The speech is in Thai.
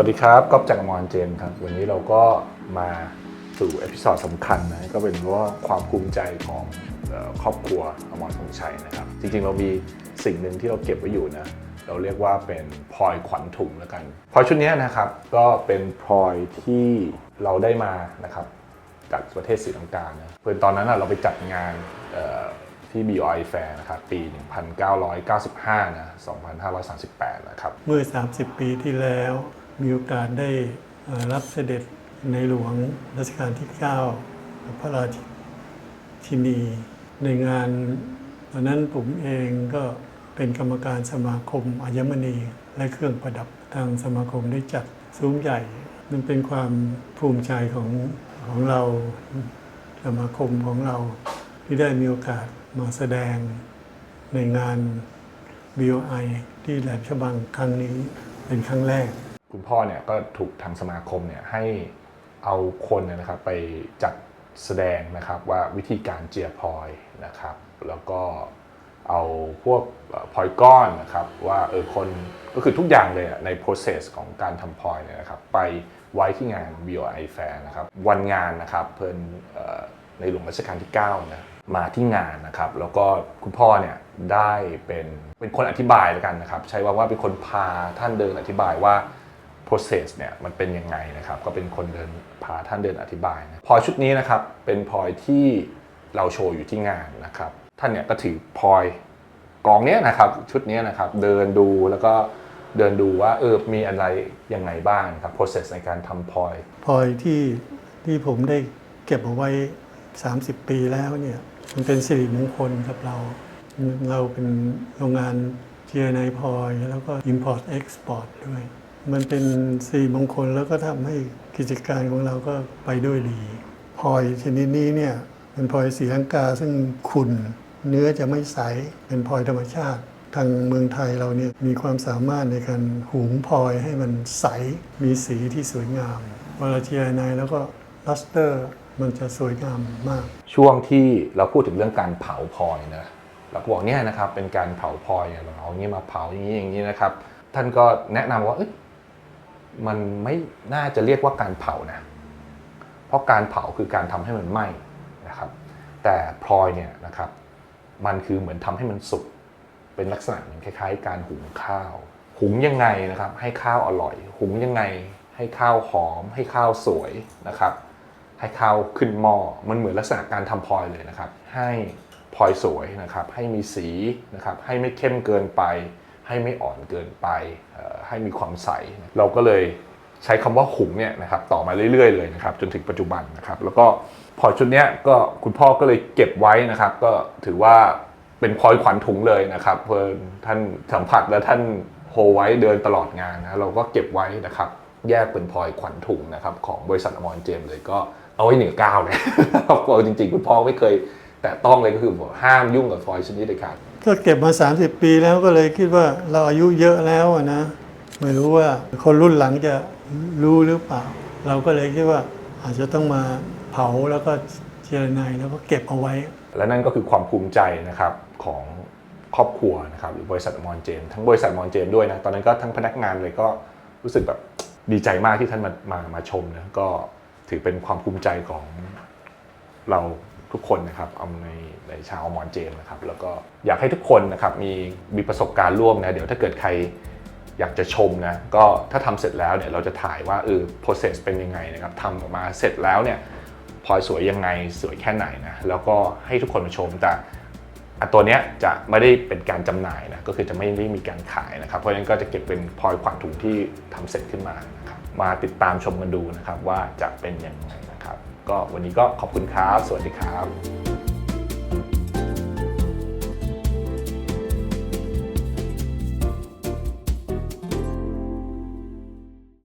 วัสดีครับก๊อฟจากอมรเจมส์ครับ วันนี้เราก็มาสู่เอพิซอดสำคัญนะก็เป็นว่าความภูมิใจของครอบครัวอมรพงษ์ชัยนะครับ จริงๆ เรามีสิ่งหนึ่งที่เราเก็บไว้อยู่นะ เราเรียกว่าเป็นพลอยขวัญถุงแล้วกันพลอยชุดนี้นะครับก็เป็นพลอยที่เราได้มานะครับจากประเทศศรีลังกานะเพื่อนตอนนั้นเราไปจัดงานที่ BOI Fair นะครับปี 1995 นะ 2538 นะครับ เมื่อ 30 ปีที่แล้ว มีโอกาสได้รับเสด็จในหลวงรัชกาลที่ 9 พระราชินีในงานวันนั้นผมเองก็เป็นกรรมการสมาคมอัญมณีและเครื่องประดับทางสมาคมได้จัดซุ้มใหญ่ มันเป็นความภูมิใจของของเราสมาคมของเราที่ได้มีโอกาสมาแสดงในงาน BOI ที่แหลมฉบังครั้งนี้เป็นครั้งแรก คุณพ่อเนี่ยก็ถูกทางสมาคมเนี่ยให้เอาคนนะครับไปจัดแสดงนะครับว่าวิธีการเจียพลอยนะครับ แล้วก็เอาพวกพลอยก้อนนะครับว่าเออคนก็คือทุกอย่างเลยอะใน process ของการทำพลอยเนี่ยนะครับไปไว้ที่งาน BOI Fair นะครับวันงานนะครับเพิ่นในหลวงรัชกาลที่9นะมาที่งานนะครับ แล้วก็คุณพ่อเนี่ยได้เป็นเป็นคนอธิบายแล้วกันนะครับ ใช้ว่าว่าเป็นคนพาท่านเดินอธิบายว่า process เนี่ยมันเป็นยังไงนะครับก็เป็นคนเดินพาท่านเดินอธิบายนะพอยชุดนี้นะครับเป็นพอยที่เราโชว์อยู่ที่งานนะครับท่านเนี่ยก็ถือพอยกองเนี้ยนะครับชุดนี้นะครับเดินดูแล้วก็เดินดูว่าเออมีอะไรยังไงบ้างครับ process ในการทำพอยพอยที่ที่ผมได้เก็บเอาไว้ 30 ปีแล้วเนี่ยมันเป็นสิริมงคลกับเรา เราเป็นโรงงานเจียไนพอยแล้วก็ Import Export ด้วย มันเป็นสิริมงคลแล้วก็ทำให้กิจการของเราก็ไปด้วยดีพลอยชนิดนี้เนี่ยเป็นพลอยสีลังกาซึ่งขุ่นเนื้อจะไม่ใสเป็นพลอยธรรมชาติ ทางเมืองไทยเราเนี่ยมีความสามารถในการหุงพลอยให้มันใสมีสีที่สวยงามเวลาเจียไนแล้วก็ลัสเตอร์มันจะสวยงามมาก ช่วงที่เราพูดถึงเรื่องการเผาพลอยนะเราก็บอกเนี่ยนะครับเป็นการเผาพลอยเราเอาอย่างนี้มาเผาอย่างนี้อย่างนี้นะครับ ท่านก็แนะนำว่า มันไม่น่าจะเรียกว่าการเผานะ เพราะการเผาคือการทำให้มันไหม้นะครับ แต่พลอยเนี่ยนะครับ มันคือเหมือนทำให้มันสุก เป็นลักษณะเหมือนคล้าย ๆ การหุงข้าว หุงยังไงนะครับ ให้ข้าวอร่อย หุงยังไง ให้ข้าวหอม ให้ข้าวสวยนะครับ ให้ข้าวขึ้นหม้อ มันเหมือนลักษณะการทำพลอยเลยนะครับ ให้พลอยสวยนะครับ ให้มีสีนะครับ ให้ไม่เข้มเกินไป ให้ไม่อ่อนเกินไปให้มีความใส เราก็เลยใช้คำว่าหุงเนี่ยนะครับต่อมาเรื่อยๆเลยนะครับจนถึงปัจจุบันนะครับแล้วก็พอชุดเนี้ยก็คุณพ่อก็เลยเก็บไว้นะครับ ก็ถือว่าเป็นพลอยขวัญถุงเลยนะครับเพื่อท่านสัมผัสและท่านโฮไว้เดินตลอดงานนะเราก็เก็บไว้นะครับ แยกเป็นพลอยขวัญถุงนะครับของบริษัทอมรเจมเลยก็เอาไว้เหนือก้าวเลยเอาจริงๆ คุณพ่อไม่เคย แต่ต้องเลยก็คือห้ามยุ่งกับพลอยชนิดเด็ดขาด ก็เก็บมา 30 ปีแล้วก็เลยคิดว่าเราอายุเยอะแล้วนะไม่รู้ว่าคนรุ่นหลังจะรู้หรือเปล่า เราก็เลยคิดว่าอาจจะต้องมาเผาแล้วก็เจรไนแล้วก็เก็บเอาไว้ และนั่นก็คือความภูมิใจนะครับของครอบครัวนะครับหรือบริษัทอมรเจม ทั้งบริษัทอมรเจมด้วยนะตอนนั้นก็ทั้งพนักงานเลยก็รู้สึกแบบดีใจมากที่ท่านมามามาชมนะก็ถือเป็นความภูมิใจของเรา ทุกคนนะครับเอาในในชาวอมรเจมนะครับแล้วก็อยากให้ทุกคนนะครับมีมีประสบการณ์ร่วมนะเดี๋ยวถ้าเกิดใครอยากจะชมนะก็ถ้าทำเสร็จแล้วเนี่ยเราจะถ่ายว่าเออ process เป็นยังไงนะครับทำออกมาเสร็จแล้วเนี่ยพลอยสวยยังไงสวยแค่ไหนนะแล้วก็ให้ทุกคนมาชมแต่อันตัวเนี้ยจะไม่ได้เป็นการจำหน่ายนะก็คือจะไม่ได้มีการขายนะครับ เพราะฉะนั้นก็จะเก็บเป็นพลอยขวัญถุงที่ทำเสร็จขึ้นมานะครับมาติดตามชมกันดูนะครับว่าจะเป็นยังไง ก็วันนี้ก็ขอบคุณครับ สวัสดีครับ